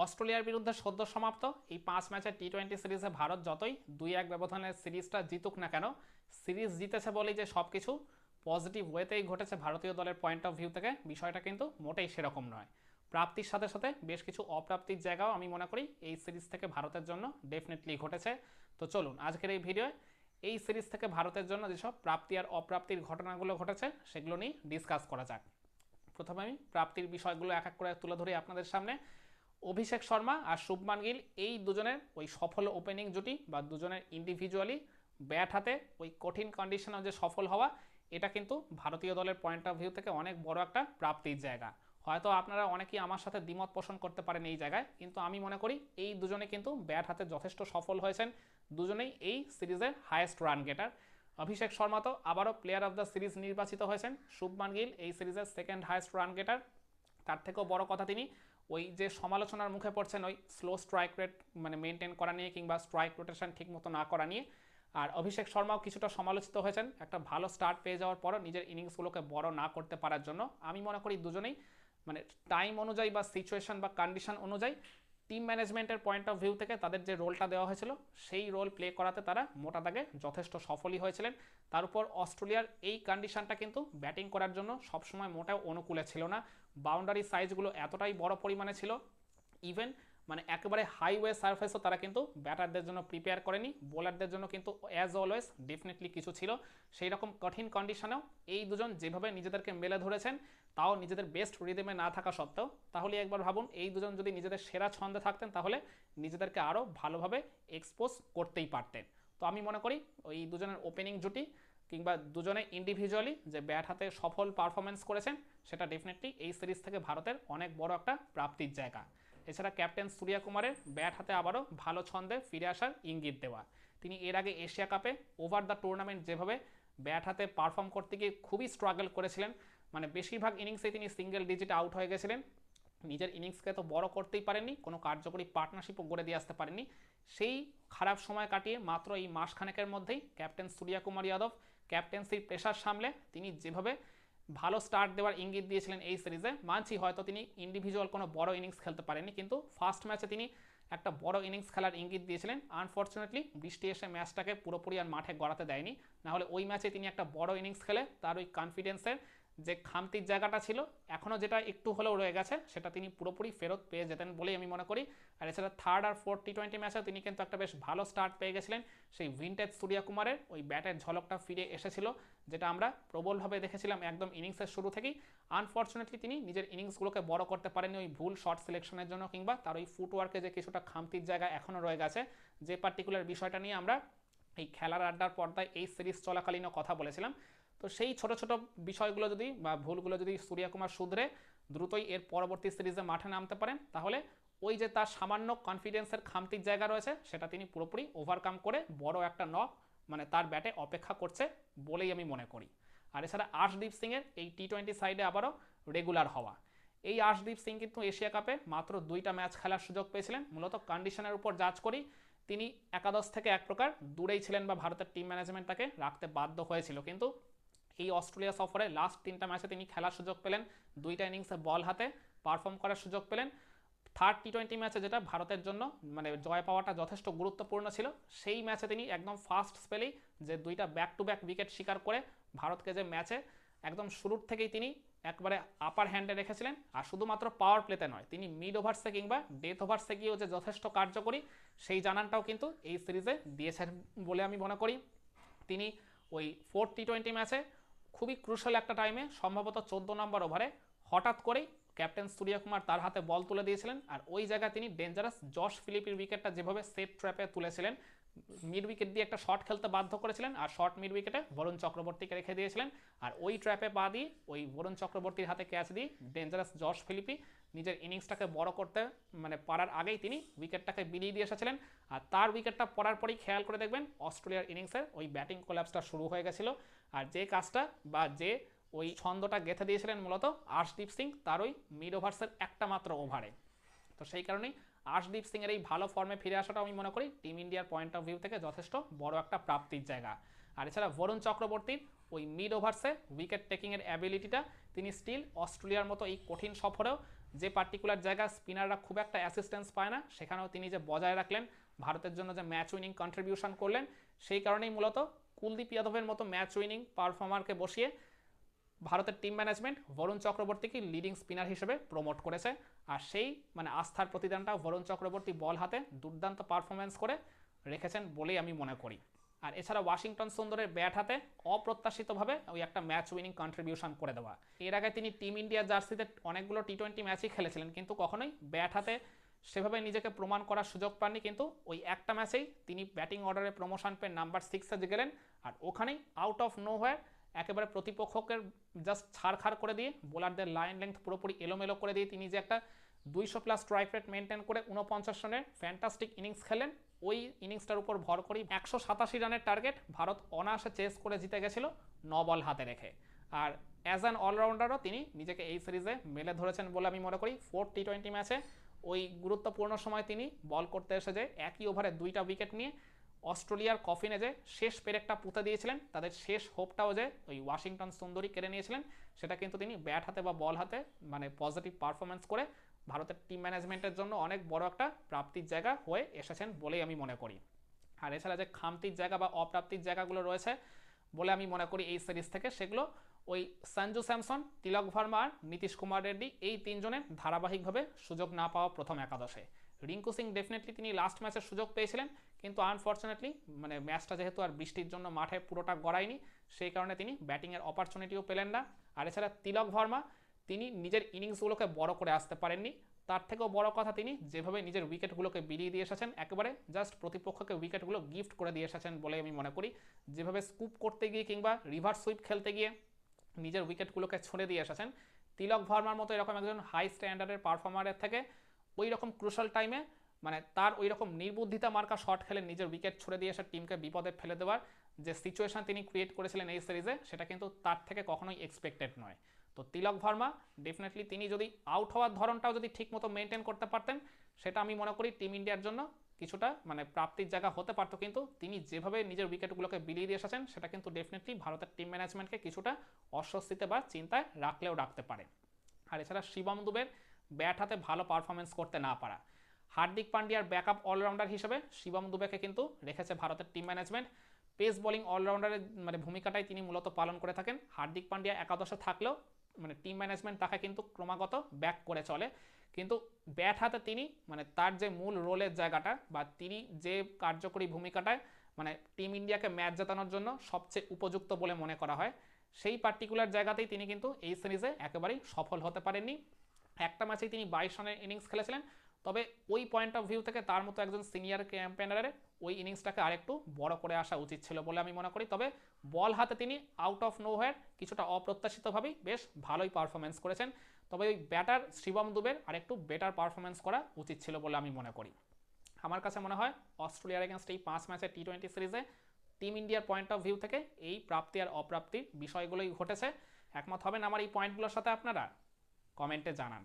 অস্ট্রেলিয়ার বিরুদ্ধে সদ্য সমাপ্ত। এই পাঁচ ম্যাচের টি টোয়েন্টি সিরিজে ভারত যতই দুই এক ব্যবধানের সিরিজটা জিতুক না কেন, সিরিজ জিতেছে বলেই যে সব কিছু পজিটিভ ওয়েতেই ঘটেছে ভারতীয় দলের পয়েন্ট অফ ভিউ থেকে। বিষয়টা কিন্তু মোটেই সেরকম নয়। প্রাপ্তির সাথে সাথে বেশ কিছু অপ্রাপ্তির জায়গাও আমি মনে করি এই সিরিজ থেকে ভারতের জন্য ডেফিনেটলি ঘটেছে। তো চলুন, আজকের এই ভিডিওয়ে এই সিরিজ থেকে ভারতের জন্য যেসব প্রাপ্তি আর অপ্রাপ্তির ঘটনাগুলো ঘটেছে, সেগুলো নিয়ে ডিসকাস করা যাক। প্রথমে আমি প্রাপ্তির বিষয়গুলো এক এক করে তুলে ধরি আপনাদের সামনে। অভিষেক শর্মা আর শুভমান গিল এই দুজনের ওই সফল ওপেনিং জুটি বা দুজনের ইন্ডিভিজুয়ালি ব্যাট হাতে ওই কঠিন কন্ডিশনে যে সফল হওয়া, এটা কিন্তু ভারতীয় দলের পয়েন্ট অফ ভিউ থেকে অনেক বড় একটা প্রাপ্তির জায়গা। হয়তো আপনারা অনেকেই আমার সাথে দ্বিমত পোষণ করতে পারেন এই জায়গায়, কিন্তু আমি মনে করি এই দুজনে কিন্তু ব্যাট হাতে যথেষ্ট সফল হয়েছেন। দুজনেই এই সিরিজের highest run getter Abhishek Sharma তো আবারও প্লেয়ার অফ দ্য সিরিজ নির্বাচিত হয়েছেন। শুভমান গিল এই সিরিজের সেকেন্ড হায়েস্ট রান গেটার তার থেকেও বড় কথা তিনি ওই যে সমালোচনার মুখে পড়ছেন ওই স্লো স্ট্রাইক রেট মানে মেনটেন করা নিয়ে কিংবা স্ট্রাইক রোটেশন ঠিক মতো না করা নিয়ে। আর অভিষেক শর্মাও কিছুটা সমালোচিত হয়েছেন, একটা ভালো স্টার্ট পেয়ে যাওয়ার পরও নিজের ইনিংসগুলোকে বড় না করতে পারার জন্য। আমি মনে করি দুজনেই মানে টাইম অনুযায়ী বা সিচুয়েশন বা কন্ডিশন অনুযায়ী টিম ম্যানেজমেন্টের পয়েন্ট অফ ভিউ থেকে তাদের যে রোলটা দেওয়া হয়েছিল, সেই রোল প্লে করাতে তারা মোটা দাগে যথেষ্ট সফলই হয়েছিলেন। তার উপর অস্ট্রেলিয়ার এই কন্ডিশনটা কিন্তু ব্যাটিং করার জন্য সবসময় মোটেও অনুকূলে ছিল না। বাউন্ডারি সাইজগুলো এতটাই বড় পরিমাণে ছিল ইভেন মানে একেবারে হাইওয়ে সারফেসও তারা কিন্তু ব্যাটারদের জন্য প্রিপেয়ার করেনি বোলারদের জন্য কিন্তু অ্যাজ অলওয়েজ ডেফিনেটলি কিছু ছিল। সেই রকম কঠিন কন্ডিশনেও এই দুজন যেভাবে নিজেদেরকে মেলে ধরেছেন, তাও নিজেদের বেস্ট রিদেমে না থাকা সত্ত্বেও, তাহলে একবার ভাবুন এই দুজন যদি নিজেদের সেরা ছন্দে থাকতেন, তাহলে নিজেদেরকে আরও ভালোভাবে এক্সপোজ করতেই পারতেন। তো আমি মনে করি ওই দুজনের ওপেনিং জুটি কিংবা দুজনে ইন্ডিভিজুয়ালি যে ব্যাট হাতে সফল পারফরমেন্স করেছেন, সেটা ডেফিনেটলি এই সিরিজ থেকে ভারতের অনেক বড় একটা প্রাপ্তির জায়গা। এছাড়া ক্যাপ্টেন সূর্যা কুমারের ব্যাট হাতে আবারও ভালো ছন্দে ফিরে আসার ইঙ্গিত দেওয়া। তিনি এর আগে এশিয়া কাপে ওভার দ্য টুর্নামেন্ট যেভাবে ব্যাট হাতে পারফর্ম করতে গিয়ে খুবই স্ট্রাগল করেছিলেন মানে বেশিরভাগ ইনিংসে তিনি সিঙ্গেল ডিজিটে আউট হয়ে গেছিলেন। নিজের ইনিংসকে তো বড় করতেই পারেননি, কোনো কার্যকরী পার্টনারশিপও গড়ে দিয়ে আসতে পারেননি। সেই খারাপ সময় কাটিয়ে মাত্র এই মাসখানেকের মধ্যেই ক্যাপ্টেন সূর্যা কুমার যাদব ক্যাপ্টেন্সির প্রেশার সামলে তিনি যেভাবে ভালো স্টার্ট দেওয়ার ইঙ্গিত দিয়েছিলেন এই সিরিজে, মানছি হয়তো তিনি ইন্ডিভিজুয়াল কোনো বড় ইনিংস খেলতে পারেনি কিন্তু ফার্স্ট ম্যাচে তিনি একটা বড় ইনিংস খেলার ইঙ্গিত দিয়েছিলেন। আনফর্চুনেটলি বৃষ্টি এসে ম্যাচটাকে পুরোপুরি আর মাঠে গড়াতে দেয়নি। নাহলে ওই ম্যাচে তিনি একটা বড় ইনিংস খেলে তার ওই কনফিডেন্সের যে খামতির জায়গাটা ছিল এখনও যেটা একটু হলেও রয়ে গেছে, সেটা তিনি পুরোপুরি ফেরত পেয়ে যেতেন বলেই আমি মনে করি। আর এছাড়া থার্ড আর ফোর্থ টি টোয়েন্টি ম্যাচে তিনি কিন্তু একটা বেশ ভালো স্টার্ট পেয়ে গেছিলেন। সেই ভিনটেজ সূর্যা কুমারের ওই ব্যাটের ঝলকটা ফিরে এসেছিল, যেটা আমরা প্রবলভাবে দেখেছিলাম একদম ইনিংসের শুরু থেকেই। আনফর্চুনেটলি তিনি নিজের ইনিংসগুলোকে বড় করতে পারেননি ওই ভুল শর্ট সিলেকশনের জন্য, কিংবা তার ওই ফুটওয়ার্কে যে কিছুটা খামতির জায়গা এখনও রয়ে গেছে। যে পার্টিকুলার বিষয়টা নিয়ে আমরা এই খেলার আড্ডার পর্দায় এই সিরিজ চলাকালীনও কথা বলেছিলাম। তো সেই ছোট ছোট বিষয়গুলো যদি বা ভুলগুলো যদি সূর্যকুমার শুধরে দ্রুতই এর পরবর্তী সিরিজে মাঠে নামতে পারেন, তাহলে ওই যে তার সামান্য কনফিডেন্সের খামতির জায়গা রয়েছে, সেটা তিনি পুরোপুরি ওভারকাম করে বড় একটা নক মানে তার ব্যাটে অপেক্ষা করছে বলেই আমি মনে করি। আর এছাড়া আশদীপ সিংয়ের এই টি টোয়েন্টি সাইডে আবারও রেগুলার হওয়া। এই আশদীপ সিং কিন্তু এশিয়া কাপে মাত্র দুইটা ম্যাচ খেলার সুযোগ পেয়েছিলেন। মূলত কন্ডিশনের উপর জাজ করি তিনি একাদশ থেকে এক প্রকার দূরেই ছিলেন বা ভারতের টিম ম্যানেজমেন্ট তাকে রাখতে বাধ্য হয়েছিল। কিন্তু এই অস্ট্রেলিয়া সফরে লাস্ট তিনটা ম্যাচে তিনি খেলার সুযোগ পেলেন। দুইটা ইনিংসে বল হাতে পারফর্ম করার সুযোগ পেলেন। থার্ড টি টোয়েন্টি ম্যাচে যেটা ভারতের জন্য মানে জয় পাওয়াটা যথেষ্ট গুরুত্বপূর্ণ ছিল, সেই ম্যাচে তিনি একদম ফার্স্ট স্পেলেই যে দুইটা ব্যাক টু ব্যাক উইকেট শিকার করে ভারতকে যে ম্যাচে একদম শুরুর থেকেই তিনি একবারে আপার হ্যান্ডে রেখেছিলেন। আর শুধুমাত্র পাওয়ার প্লেতে নয়, তিনি মিড ওভার্সে কিংবা ডেথ ওভার্সে গিয়েও যে যথেষ্ট কার্যকরী, সেই জানানটাও কিন্তু এই সিরিজে দিয়েছেন বলে আমি মনে করি। তিনি ওই ফোর্থ টি টোয়েন্টি ম্যাচে খুবই ক্রুশাল একটা টাইমে সম্ভবত চোদ্দ নম্বর ওভারে হঠাৎ করেই ক্যাপ্টেন সূর্যকুমার তার হাতে বল তুলে দিয়েছিলেন আর ওই জায়গায় তিনি ডেঞ্জারাস জশ ফিলিপির উইকেটটা যেভাবে সেট ট্র্যাপে তুলেছিলেন মিড উইকেট দিয়ে একটা শট খেলতে বাধ্য করেছিলেন আর শর্ট মিড উইকেটে বরুণ চক্রবর্তীকে রেখে দিয়েছিলেন আর ওই ট্র্যাপে পা দিয়ে ওই বরুণ চক্রবর্তীর হাতে ক্যাচ দিয়ে ডেঞ্জারাস জশ ফিলিপি নিজের ইনিংসটাকে বড় করতে মানে পারার আগেই তিনি উইকেটটাকে বিলিয়ে দিয়ে এসেছিলেন আর তার উইকেটটা পড়ার পরই খেয়াল করে দেখবেন, অস্ট্রেলিয়ার ইনিংসের ওই ব্যাটিং কোল্যাপসটা শুরু হয়ে গেছিল আর যে কাজটা বা যে ওই ছন্দটা গেঁথে দিয়েছিলেন মূলত আর্শদীপ সিং তার ওই মিড ওভার্সের একটা মাত্র ওভারে। তো সেই কারণেই আর্শদীপ সিংয়ের এই ভালো ফর্মে ফিরে আসাটা আমি মনে করি টিম ইন্ডিয়ার পয়েন্ট অফ ভিউ থেকে যথেষ্ট বড় একটা প্রাপ্তির জায়গা। আর এছাড়া বরুণ চক্রবর্তীর ওই মিড ওভার্সে উইকেট টেকিংয়ের অ্যাবিলিটিটা তিনি স্টিল অস্ট্রেলিয়ার মতো এই কঠিন সফরেও যে পার্টিকুলার জায়গা স্পিনাররা খুব একটা অ্যাসিস্ট্যান্স পায় না, সেখানেও তিনি যে বজায় রাখলেন, ভারতের জন্য যে ম্যাচ উইনিং কন্ট্রিবিউশন করলেন, সেই কারণেই মূলত কুলদীপ যাদবের মতো ম্যাচ উইনিং পারফর্মারকে বসিয়ে ভারতের টিম ম্যানেজমেন্ট বরুণ চক্রবর্তীকে লিডিং স্পিনার হিসেবে প্রমোট করেছে। আর সেই মানে আস্থার প্রতিদানটা বরুণ চক্রবর্তী বল হাতে দুর্দান্ত পারফরমেন্স করে রেখেছেন বলেই আমি মনে করি। আর এছাড়া ওয়াশিংটন সুন্দরের ব্যাট হাতে অপ্রত্যাশিতভাবে ওই একটা ম্যাচ উইনিং কন্ট্রিবিউশন করে দেওয়া। এর আগে তিনি টিম ইন্ডিয়া জার্সিতে অনেকগুলো টি টোয়েন্টি ম্যাচই খেলেছিলেন, কিন্তু কখনোই ব্যাট হাতে সেভাবে নিজেকে প্রমাণ করার সুযোগ পাননি, কিন্তু ওই একটা ম্যাচেই তিনি ব্যাটিং অর্ডারে প্রমোশন পেয়ে নাম্বার সিক্সে গেলেন আর ওখানেই আউট অফ নো হোয়ার একেবারে প্রতিপক্ষকে জাস্ট ছাড়খাড় করে দিয়ে বোলারদের লাইন লেন্থ পুরোপুরি এলোমেলো করে দিয়ে তিনি যে একটা দুইশো প্লাস স্ট্রাইক রেট মেনটেন করে উনপঞ্চাশ রানের ফ্যান্টাস্টিক ইনিংস খেলেন ওই ইনিংসটার উপর ভর করেই একশো সাতাশি রানের টার্গেট ভারত অনায়াসে চেস করে জিতে গেছিল ন বল হাতে রেখে। আর অ্যাজ অ্যান অলরাউন্ডারও তিনি নিজেকে এই সিরিজে মেলে ধরেছেন বলে আমি মনে করি। ফোর টি টোয়েন্টি ম্যাচে ওই গুরুত্বপূর্ণ সময় তিনি বল করতে এসে যে একই ওভারে দুইটা উইকেট নিয়ে অস্ট্রেলিয়ার কফিনে যে শেষ পেরেকটা পুঁতে দিয়েছিলেন, তাদের শেষ হোপটাও যে ওই ওয়াশিংটন সুন্দরী কেড়ে নিয়েছিলেন, সেটা কিন্তু তিনি ব্যাট হাতে বা বল হাতে মানে পজিটিভ পারফরমেন্স করে ভারতের টিম ম্যানেজমেন্টের জন্য অনেক বড় একটা প্রাপ্তির জায়গা হয়ে এসেছেন বলেই আমি মনে করি। আর এছাড়া যে খামতির জায়গা বা অপ্রাপ্তির জায়গাগুলো রয়েছে বলে আমি মনে করি এই সিরিজ থেকে সেগুলো ওই সঞ্জু স্যামসন, তিলক ভার্মা আর নীতিশ কুমার রেড্ডি এই তিনজনের ধারাবাহিকভাবে সুযোগ না পাওয়া প্রথম একাদশে। রিঙ্কু সিং ডেফিনেটলি তিনি লাস্ট ম্যাচের সুযোগ পেয়েছিলেন, কিন্তু আনফর্চুনেটলি মানে ম্যাচটা যেহেতু আর বৃষ্টির জন্য মাঠে পুরোটা গড়ায়নি, সেই কারণে তিনি ব্যাটিংয়ের অপরচুনিটিও পেলেন না। আর এছাড়া তিলক ভার্মা, তিনি নিজের ইনিংসগুলোকে বড় করে আসতে পারেননি। তার থেকেও বড় কথা তিনি যেভাবে নিজের উইকেটগুলোকে বিলিয়ে দিয়ে এসেছেন, একেবারে জাস্ট প্রতিপক্ষকে উইকেটগুলো গিফট করে দিয়ে এসেছেন বলে আমি মনে করি। যেভাবে স্কুপ করতে গিয়ে কিংবা রিভার্স সুইপ খেলতে গিয়ে নিজের উইকেটগুলোকে ছুঁড়ে দিয়ে এসেছেন, তিলক ভার্মার মতো এরকম একজন হাই স্ট্যান্ডার্ডের পারফর্মারের থেকে ওই রকম ক্রুশাল টাইমে মানে তার ওই রকম নির্বুদ্ধিতা মার্কা শট খেলে নিজের উইকেট ছুড়ে দিয়ে এসে টিমকে বিপদে ফেলে দেওয়ার যে সিচুয়েশন তিনি ক্রিয়েট করেছিলেন এই সিরিজে সেটা কিন্তু তার থেকে কখনোই এক্সপেক্টেড নয়। তো তিলক ভার্মা ডেফিনেটলি তিনি যদি আউট হওয়ার ধরনটাও যদি ঠিকমতো মেনটেন করতে পারতেন, সেটা আমি মনে করি টিম ইন্ডিয়ার জন্য কিছুটা মানে প্রাপ্তির জায়গা হতে পারতো। কিন্তু তিনি যেভাবে নিজের উইকেটগুলোকে বিলিয়ে দিয়ে এসেছেন, সেটা কিন্তু ডেফিনেটলি ভারতের টিম ম্যানেজমেন্টকে কিছুটা অস্বস্তিতে বা চিন্তায় রাখলেও রাখতে পারে। আর এছাড়া শিবম দুবের ব্যাট হাতে ভালো পারফরমেন্স করতে না পারা। হার্দিক পান্ডিয়ার ব্যাকআপ অলরাউন্ডার হিসেবে শিবম দুবেকে কিন্তু রেখেছে ভারতের টিম ম্যানেজমেন্ট পেস বোলিং অলরাউন্ডারের মানে ভূমিকাটাই তিনি মূলত পালন করে থাকেন। হার্দিক পান্ডিয়া একাদশে থাকলেও মানে টিম ম্যানেজমেন্ট তাকে কিন্তু ক্রমাগত ব্যাক করে চলে। কিন্তু ব্যাট হাতে তিনি মানে তার যে মূল রোলের জায়গাটা বা তিনি যে কার্যকরী ভূমিকাটায় মানে টিম ইন্ডিয়াকে ম্যাচ জেতানোর জন্য সবচেয়ে উপযুক্ত বলে মনে করা হয়, সেই পার্টিকুলার জায়গাতেই তিনি কিন্তু এই সিরিজে একেবারেই সফল হতে পারেননি। একটা ম্যাচেই তিনি বাইশ রানের ইনিংস খেলেছিলেন, তবে ওই পয়েন্ট অফ ভিউ থেকে তার মতো একজন সিনিয়র ক্যাম্পেনারের ওই ইনিংসটাকে আরেকটু বড় করে আসা উচিত ছিল বলে আমি মনে করি। তবে বল হাতে তিনি আউট অফ নো হোয়ার কিছুটা অপ্রত্যাশিতভাবেই বেশ ভালোই পারফরমেন্স করেছেন। তবে ওই ব্যাটার শিবম দুবের আরেকটু বেটার পারফরমেন্স করা উচিত ছিল বলে আমি মনে করি। আমার কাছে মনে হয় অস্ট্রেলিয়ার এগেনস্ট এই পাঁচ ম্যাচের টি টোয়েন্টি সিরিজে টিম ইন্ডিয়ার পয়েন্ট অফ ভিউ থেকে এই প্রাপ্তি আর অপ্রাপ্তির বিষয়গুলোই ঘটেছে। একমত হবেন আমার এই পয়েন্টগুলোর সাথে আপনারা? কমেন্টে জানান।